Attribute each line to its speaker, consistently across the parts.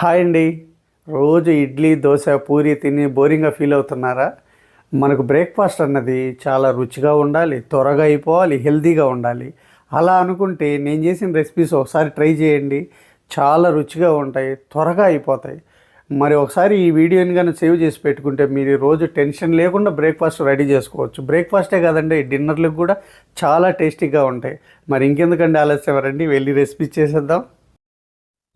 Speaker 1: Hi అండి. రోజు ఇడ్లీ దోశ పూరి తిని బోరింగ్గా ఫీల్ అవుతున్నారా? మనకు బ్రేక్ఫాస్ట్ అన్నది చాలా రుచిగా ఉండాలి త్వరగా అయిపోవాలి హెల్తీగా ఉండాలి. అలా అనుకుంటే నేను చేసిన రెసిపీస్ ఒకసారి ట్రై చేయండి. చాలా రుచిగా ఉంటాయి త్వరగా అయిపోతాయి. మరి ఒకసారి ఈ వీడియోని కానీ సేవ్ చేసి పెట్టుకుంటే మీరు రోజు టెన్షన్ లేకుండా బ్రేక్ఫాస్ట్ రెడీ చేసుకోవచ్చు. బ్రేక్ఫాస్టే కాదండి డిన్నర్లకు కూడా చాలా టేస్టీగా ఉంటాయి. మరి ఇంకెందుకండి ఆలస్యం? రండి వెళ్ళి రెసిపీ చేసేద్దాం.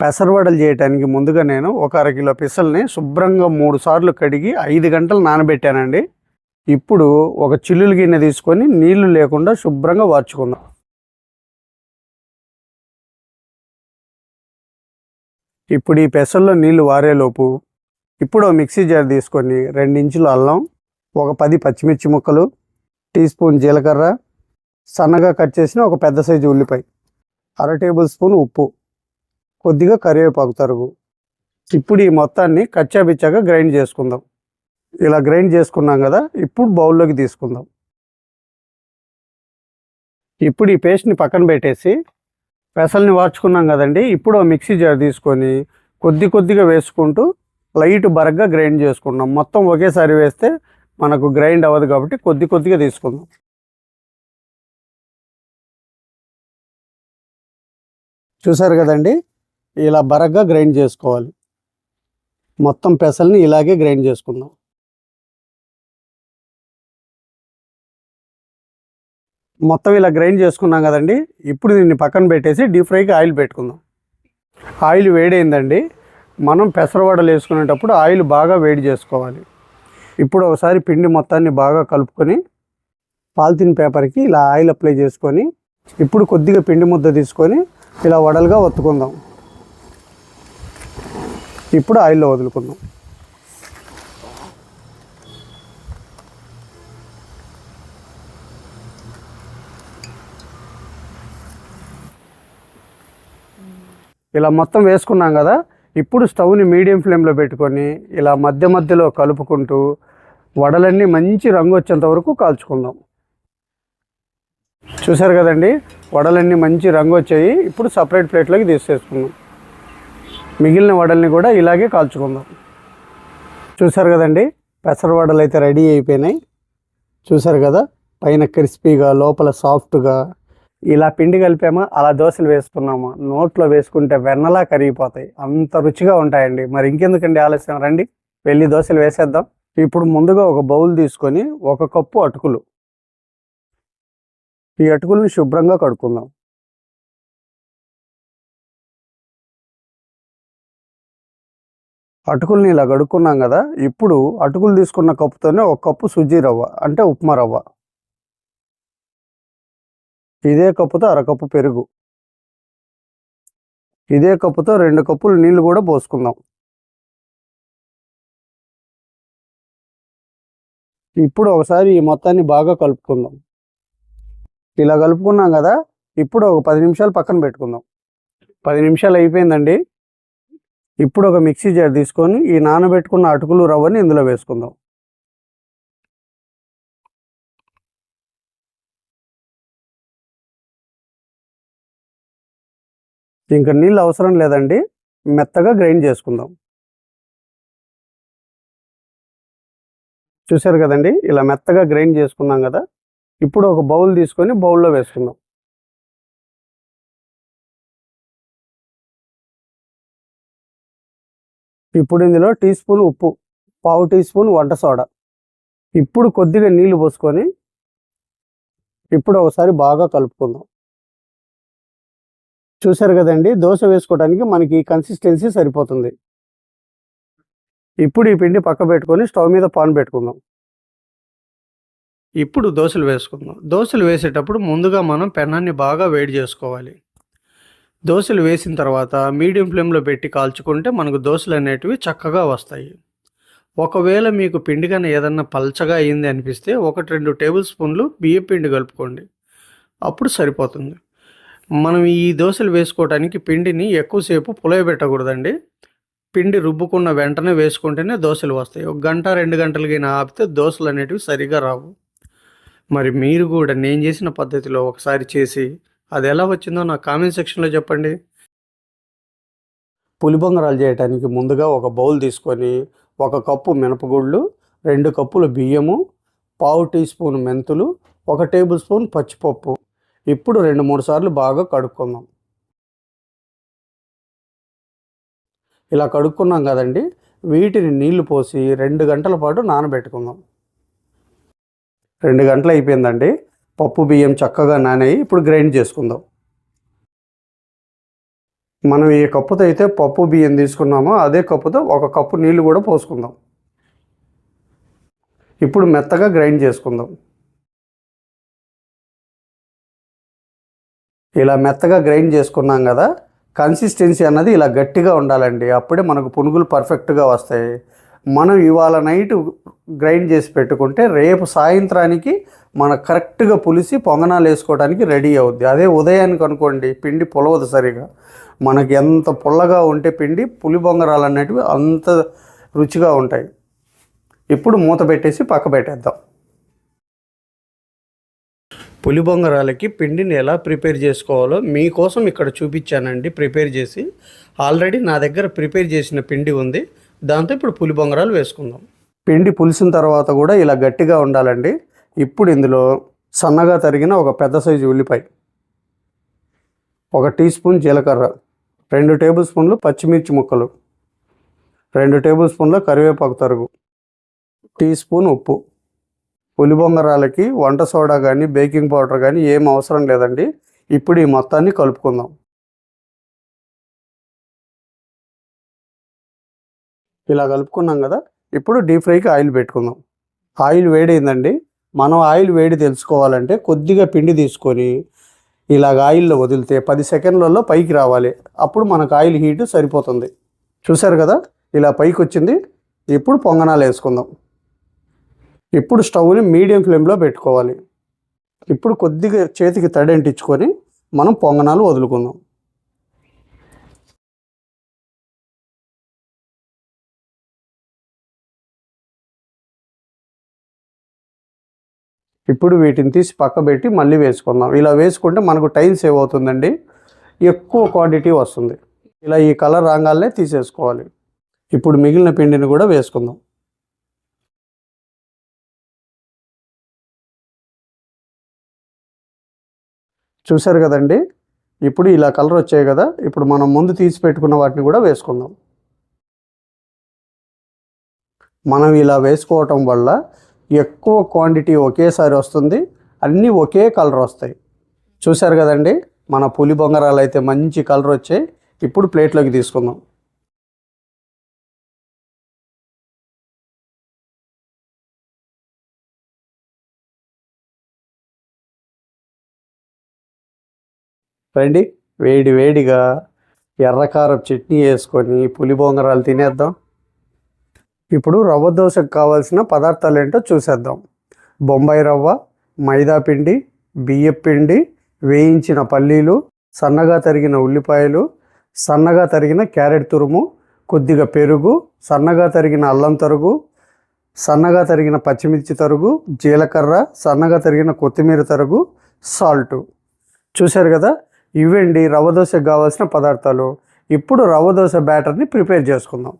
Speaker 1: పెసరవడలు చేయడానికి ముందుగా నేను ఒక అరకిలో పిసల్ని శుభ్రంగా మూడు సార్లు కడిగి ఐదు గంటలు నానబెట్టానండి. ఇప్పుడు ఒక చిల్లులు గిన్నె తీసుకొని నీళ్ళు లేకుండా శుభ్రంగా వార్చుకుందాం. ఇప్పుడు ఈ పెసల్లో నీళ్ళు వారేలోపు ఇప్పుడు మిక్సీ జార్ తీసుకొని రెండించులు అల్లం ఒక పది పచ్చిమిర్చి ముక్కలు టీ స్పూన్ జీలకర్ర సన్నగా కట్ చేసిన ఒక పెద్ద సైజు ఉల్లిపాయ అర టేబుల్ స్పూన్ ఉప్పు. కొద్దిగా కరివేపాకు తరుగు. ఇప్పుడు ఈ మొత్తాన్ని కచ్చాబిచ్చాగా గ్రైండ్ చేసుకుందాం. ఇలా గ్రైండ్ చేసుకున్నాం కదా ఇప్పుడు బౌల్లోకి తీసుకుందాం. ఇప్పుడు ఈ పేస్ట్ని పక్కన పెట్టేసి పెసల్ని వార్చుకున్నాం కదండి ఇప్పుడు మిక్సీ జార్ తీసుకొని కొద్ది కొద్దిగా వేసుకుంటూ లైట్ బరగ్గా గ్రైండ్ చేసుకున్నాం మొత్తం ఒకేసారి వేస్తే మనకు గ్రైండ్ అవ్వదు కాబట్టి కొద్ది కొద్దిగా తీసుకుందాం. చూసారు కదండి ఇలా బరగ్గా గ్రైండ్ చేసుకోవాలి. మొత్తం పెసల్ని ఇలాగే గ్రైండ్ చేసుకుందాం. మొత్తం ఇలా గ్రైండ్ చేసుకున్నాం కదండి. ఇప్పుడు దీన్ని పక్కన పెట్టేసి డీప్ ఫ్రైకి ఆయిల్ పెట్టుకుందాం. ఆయిల్ వేడైందండి. మనం పెసరవడలు వేసుకునేటప్పుడు ఆయిల్ బాగా వేడి చేసుకోవాలి. ఇప్పుడు ఒకసారి పిండి మొత్తాన్ని బాగా కలుపుకొని పాలిథిన్ పేపర్కి ఇలా ఆయిల్ అప్లై చేసుకొని ఇప్పుడు కొద్దిగా పిండి ముద్ద తీసుకొని ఇలా వడలుగా ఒత్తుకుందాం. ఇప్పుడు ఆయిల్లో వదులుకుందాం. ఇలా మొత్తం వేసుకున్నాం కదా ఇప్పుడు స్టవ్ని మీడియం ఫ్లేమ్లో పెట్టుకొని ఇలా మధ్య మధ్యలో కలుపుకుంటూ వడలన్నీ మంచి రంగు వచ్చేంత వరకు కాల్చుకుందాం. చూసారు కదండి? వడలన్నీ మంచి రంగు వచ్చాయి. ఇప్పుడు సపరేట్ ప్లేట్లోకి తీసేసుకుందాం. మిగిలిన వడల్ని కూడా ఇలాగే కాల్చుకుందాం. చూసారు కదండి? పెసర వడలు అయితే రెడీ అయిపోయినాయి. చూసారు కదా? పైన క్రిస్పీగా లోపల సాఫ్ట్గా. ఇలా పిండి కలిపామా? అలా దోశలు వేసుకున్నామా? నోట్లో వేసుకుంటే వెన్నలా కరిగిపోతాయి. అంత రుచిగా ఉంటాయండి. మరి ఇంకెందుకండి ఆలస్యం? రండి వెళ్ళి దోశలు వేసేద్దాం. ఇప్పుడు ముందుగా ఒక బౌల్ తీసుకొని ఒక కప్పు అటుకులు. ఈ అటుకులను శుభ్రంగా కడుక్కుందాం. అటుకుల్ని ఇలా కడుక్కున్నాం కదా ఇప్పుడు అటుకులు తీసుకున్న కప్పుతోనే ఒక కప్పు సుజీ రవ్వ అంటే ఉప్మా రవ్వ. ఇదే కప్పుతో అరకప్పు పెరుగు. ఇదే కప్పుతో రెండు కప్పులు నీళ్ళు కూడా పోసుకుందాం. ఇప్పుడు ఒకసారి ఈ మొత్తాన్ని బాగా కలుపుకుందాం. ఇలా కలుపుకున్నాం కదా ఇప్పుడు ఒక పది నిమిషాలు పక్కన పెట్టుకుందాం. పది నిమిషాలు అయిపోయిందండి. ఇప్పుడు ఒక మిక్సీ జార్ తీసుకొని ఈ నానబెట్టుకున్న అటుకులు రవ్వని ఇందులో వేసుకుందాం. ఇంకా నీళ్ళు అవసరం లేదండి మెత్తగా గ్రైండ్ చేసుకుందాం. చూసారు కదండి ఇలా మెత్తగా గ్రైండ్ చేసుకున్నాం కదా ఇప్పుడు ఒక బౌల్ తీసుకొని బౌల్లో వేసుకుందాం. ఇప్పుడు ఇందులో టీ స్పూన్ ఉప్పు పావు టీ స్పూన్ వంట సోడా. ఇప్పుడు కొద్దిగా నీళ్ళు పోసుకొని ఇప్పుడు ఒకసారి బాగా కలుపుకుందాం. చూసారు కదండి దోశ వేసుకోవడానికి మనకి కన్సిస్టెన్సీ సరిపోతుంది. ఇప్పుడు ఈ పిండి పక్క పెట్టుకొని స్టవ్ మీద పాన్ పెట్టుకుందాం. ఇప్పుడు దోశలు వేసుకుందాం. దోశలు వేసేటప్పుడు ముందుగా మనం పెనాన్ని బాగా వేడి చేసుకోవాలి. దోశలు వేసిన తర్వాత మీడియం ఫ్లేమ్లో పెట్టి కాల్చుకుంటే మనకు దోశలు అనేటివి చక్కగా వస్తాయి. ఒకవేళ మీకు పిండి కానీ ఏదన్నా పల్చగా అయింది అనిపిస్తే ఒకటి రెండు టేబుల్ స్పూన్లు బియ్యం పిండి కలుపుకోండి. అప్పుడు సరిపోతుంది. మనం ఈ దోశలు వేసుకోవడానికి పిండిని ఎక్కువసేపు పులయబెట్టకూడదండి. పిండి రుబ్బుకున్న వెంటనే వేసుకుంటేనే దోశలు వస్తాయి. ఒక గంట రెండు గంటలకైనా ఆపితే దోశలు అనేటివి సరిగా రావు. మరి మీరు కూడా నేను చేసిన పద్ధతిలో ఒకసారి చేసి అది ఎలా వచ్చిందో నా కామెంట్ సెక్షన్లో చెప్పండి. పులిబొంగరాలు చేయడానికి ముందుగా ఒక బౌల్ తీసుకొని ఒక కప్పు మినపగుళ్ళు రెండు కప్పులు బియ్యము పావు టీ స్పూన్ మెంతులు ఒక టేబుల్ స్పూన్ పచ్చిపప్పు. ఇప్పుడు రెండు మూడు సార్లు బాగా కడుక్కుందాం. ఇలా కడుక్కున్నాం కదండి వీటిని నీళ్ళు పోసి రెండు గంటల పాటు నానబెట్టుకుందాం. రెండు గంటలు అయిపోయిందండి. పప్పు బియ్యం చక్కగా నానాయి ఇప్పుడు గ్రైండ్ చేసుకుందాం. మనం ఏ కప్పుతో అయితే పప్పు బియ్యం తీసుకున్నామో అదే కప్పుతో ఒక కప్పు నీళ్ళు కూడా పోసుకుందాం. ఇప్పుడు మెత్తగా గ్రైండ్ చేసుకుందాం. ఇలా మెత్తగా గ్రైండ్ చేసుకున్నాం కదా కన్సిస్టెన్సీ అన్నది ఇలా గట్టిగా ఉండాలండి. అప్పుడే మనకు పునుగులు పర్ఫెక్ట్గా వస్తాయి. మనం ఇవాళ నైట్ గ్రైండ్ చేసి పెట్టుకుంటే రేపు సాయంత్రానికి మన కరెక్ట్గా పులిసి పొంగనాలు వేసుకోవడానికి రెడీ అవుద్ది. అదే ఉదయానికి అనుకోండి పిండి పులవదు సరిగా. మనకి ఎంత పుల్లగా ఉంటే పిండి పులి బొంగరాలు అనేటివి అంత రుచిగా ఉంటాయి. ఇప్పుడు మూత పెట్టేసి పక్క పెట్టేద్దాం. పులి బొంగరాలకి పిండిని ఎలా ప్రిపేర్ చేసుకోవాలో మీకోసం ఇక్కడ చూపించానండి. ప్రిపేర్ చేసి ఆల్రెడీ నా దగ్గర ప్రిపేర్ చేసిన పిండి ఉంది. దాంతో ఇప్పుడు పులి బొంగరాలు వేసుకుందాం. పిండి పులిసిన తర్వాత కూడా ఇలా గట్టిగా ఉండాలండి. ఇప్పుడు ఇందులో సన్నగా తరిగిన ఒక పెద్ద సైజు ఉల్లిపాయ ఒక టీ స్పూన్ జీలకర్ర రెండు టేబుల్ స్పూన్లు పచ్చిమిర్చి ముక్కలు రెండు టేబుల్ స్పూన్ల కరివేపాకు తరుగు టీ స్పూన్ ఉప్పు. పులిబొంగరాలకి వంట సోడా కానీ బేకింగ్ పౌడర్ కానీ ఏం అవసరం లేదండి. ఇప్పుడు ఈ మొత్తాన్ని కలుపుకుందాం. ఇలా కలుపుకున్నాం కదా ఇప్పుడు డీప్ ఫ్రైకి ఆయిల్ పెట్టుకుందాం. ఆయిల్ వేడైందండి. మనం ఆయిల్ వేడి తెలుసుకోవాలంటే కొద్దిగా పిండి తీసుకొని ఇలాగ ఆయిల్లో వదిలితే పది సెకండ్లలో పైకి రావాలి. అప్పుడు మనకు ఆయిల్ హీట్ సరిపోతుంది. చూసారు కదా? ఇలా పైకి వచ్చింది ఇప్పుడు పొంగనాలు వేసుకుందాం. ఇప్పుడు స్టవ్ని మీడియం ఫ్లేమ్లో పెట్టుకోవాలి. ఇప్పుడు కొద్దిగా చేతికి తడి అంటించుకొని మనం పొంగనాలు వదులుకుందాం. ఇప్పుడు వీటిని తీసి పక్క పెట్టి మళ్ళీ వేసుకుందాం. ఇలా వేసుకుంటే మనకు టైం సేవ్ అవుతుందండి ఎక్కువ క్వాంటిటీ వస్తుంది. ఇలా ఈ కలర్ రాగాలనే తీసేసుకోవాలి. ఇప్పుడు మిగిలిన పిండిని కూడా వేసుకుందాం. చూశారు కదండి? ఇప్పుడు ఇలా కలర్ వచ్చాయి కదా? ఇప్పుడు మనం ముందు తీసి పెట్టుకున్న వాటిని కూడా వేసుకుందాం. మనం ఇలా వేసుకోవటం వల్ల ఎక్కువ క్వాంటిటీ ఒకేసారి వస్తుంది. అన్నీ ఒకే కలర్ వస్తాయి. చూశారు కదండి? మన పులి బొంగరాలు అయితే మంచి కలర్ వచ్చాయి. ఇప్పుడు ప్లేట్లోకి తీసుకుందాం. రండి. వేడి వేడిగా ఎర్రకారం చట్నీ వేసుకొని పులి బొంగరాలు తినేద్దాం. ఇప్పుడు రవ్వ దోశకు కావాల్సిన పదార్థాలు ఏంటో చూసేద్దాం. బొంబాయి రవ్వ మైదా పిండి బియ్యం పిండి వేయించిన పల్లీలు సన్నగా తరిగిన ఉల్లిపాయలు సన్నగా తరిగిన క్యారెట్ తురుము కొద్దిగా పెరుగు సన్నగా తరిగిన అల్లం తరుగు సన్నగా తరిగిన పచ్చిమిర్చి తరుగు జీలకర్ర సన్నగా తరిగిన కొత్తిమీర తరుగు సాల్టు. చూశారు కదా? ఇవండి రవ్వ దోశకు కావాల్సిన పదార్థాలు. ఇప్పుడు రవ్వ దోశ బ్యాటర్ని ప్రిపేర్ చేసుకుందాం.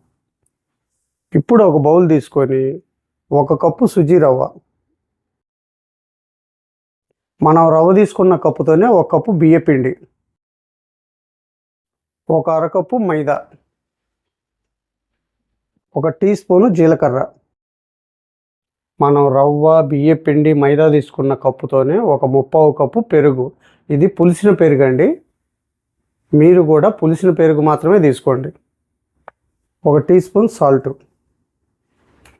Speaker 1: ఇప్పుడు ఒక బౌల్ తీసుకొని ఒక కప్పు సుజీ రవ్వ. మనం రవ్వ తీసుకున్న కప్పుతోనే ఒక కప్పు బియ్యపిండి ఒక అరకప్పు మైదా. ఒక టీ స్పూను జీలకర్ర. మనం రవ్వ బియ్యపిండి మైదా తీసుకున్న కప్పుతోనే ఒక ముప్పావు కప్పు పెరుగు. ఇది పులిసిన పెరుగు అండి మీరు కూడా పులిసిన పెరుగు మాత్రమే తీసుకోండి. ఒక టీ స్పూన్ సాల్ట్.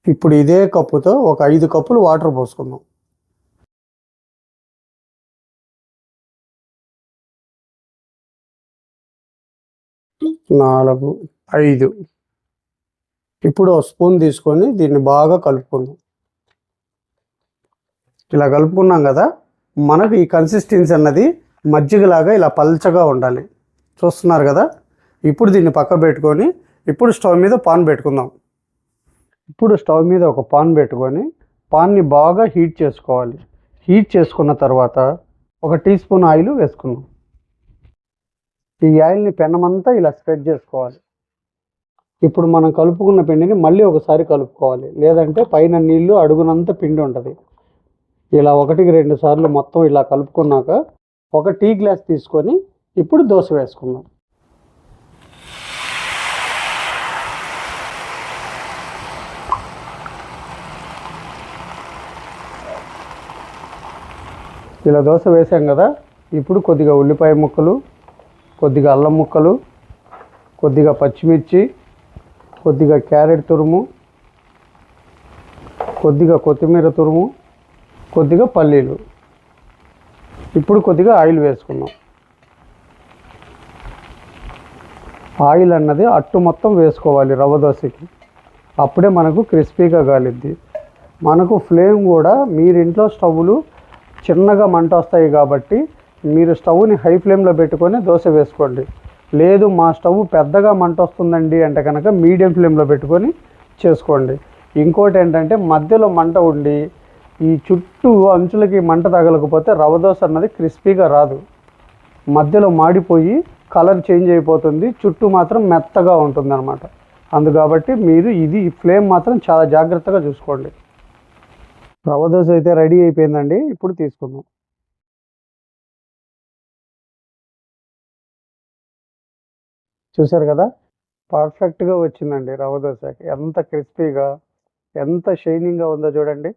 Speaker 1: ఇప్పుడు ఇదే కప్పుతో ఒక ఐదు కప్పులు వాటర్ పోసుకుందాం. నాలుగు ఐదు. ఇప్పుడు ఒక స్పూన్ తీసుకొని దీన్ని బాగా కలుపుకుందాం. ఇలా కలుపుకున్నాం కదా మనకు ఈ కన్సిస్టెన్సీ అన్నది మజ్జిగలాగా ఇలా పల్చగా ఉండాలి. చూస్తున్నారు కదా? ఇప్పుడు దీన్ని పక్క పెట్టుకొని ఇప్పుడు స్టవ్ మీద పాన్ పెట్టుకుందాం. ఇప్పుడు స్టవ్ మీద ఒక పాన్ పెట్టుకొని పాన్ని బాగా హీట్ చేసుకోవాలి. హీట్ చేసుకున్న తర్వాత ఒక టీ స్పూన్ ఆయిల్ వేసుకున్నాం ఈ ఆయిల్ని పెనమంతా ఇలా స్ప్రెడ్ చేసుకోవాలి. ఇప్పుడు మనం కలుపుకున్న పిండిని మళ్ళీ ఒకసారి కలుపుకోవాలి. లేదంటే పైన నీళ్ళు అడుగునంత పిండి ఉంటుంది. ఇలా ఒకటికి రెండు సార్లు మొత్తం ఇలా కలుపుకున్నాక ఒక టీ గ్లాస్ తీసుకొని ఇప్పుడు దోశ వేసుకుందాం. ఇలా దోశ వేసాం కదా ఇప్పుడు కొద్దిగా ఉల్లిపాయ ముక్కలు కొద్దిగా అల్లం ముక్కలు కొద్దిగా పచ్చిమిర్చి కొద్దిగా క్యారెట్ తురుము కొద్దిగా కొత్తిమీర తురుము కొద్దిగా పల్లీలు. ఇప్పుడు కొద్దిగా ఆయిల్ వేసుకున్నాం. ఆయిల్ అన్నది అట్టు మొత్తం వేసుకోవాలి రవ్వ దోశకి. అప్పుడే మనకు క్రిస్పీగా కాలిద్ది మనకు ఫ్లేమ్ కూడా మీరింట్లో స్టవ్లు చిన్నగా మంట వస్తాయి కాబట్టి మీరు స్టవ్ని హై ఫ్లేమ్లో పెట్టుకొని దోశ వేసుకోండి. లేదు మా స్టవ్ పెద్దగా మంట వస్తుందండి అంటే కనుక మీడియం ఫ్లేమ్లో పెట్టుకొని చేసుకోండి. ఇంకోటి ఏంటంటే మధ్యలో మంట ఉండి ఈ చుట్టూ అంచులకి మంట తగలకపోతే రవ దోశ అన్నది క్రిస్పీగా రాదు. మధ్యలో మాడిపోయి కలర్ చేంజ్ అయిపోతుంది చుట్టూ మాత్రం మెత్తగా ఉంటుంది అనమాట అందుకాబట్టి మీరు ఇది ఫ్లేమ్ మాత్రం చాలా జాగ్రత్తగా చూసుకోండి. రవ్వ దోశ అయితే రెడీ అయిపోయిందండి. ఇప్పుడు తీసుకుందాం. చూసారు కదా? పర్ఫెక్ట్గా వచ్చిందండి రవ్వ దోశ ఎంత క్రిస్పీగా ఎంత షైనింగ్గా ఉందో చూడండి.